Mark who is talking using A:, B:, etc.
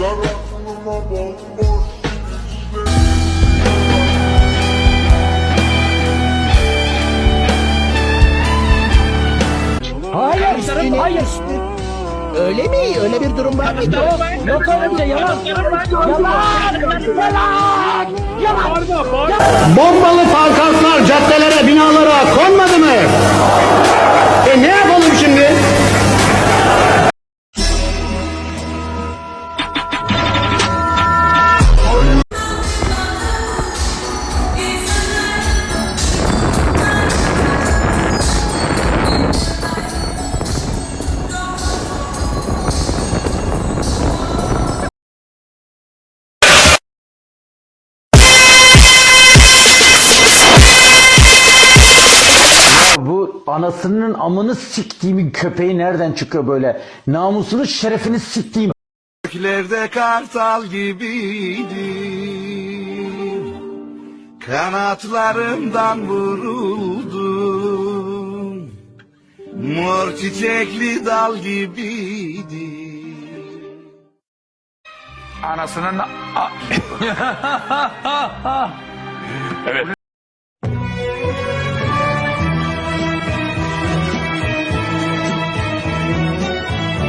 A: Hayır, senin hayır. Öyle mi? Öyle bir durum var mı?
B: Yok, yok öyle şey, yalan.
C: Yalan! Yalan! Yalan! Bombalı falkatlar
D: caddeler anasının amını siktiğimin köpeği nereden çıkıyor böyle? Namusunu şerefini siktiğim.
E: Göklerde kartal gibiydim Kanatlarımdan vuruldum Mor çiçekli dal gibiydim
F: Anasının...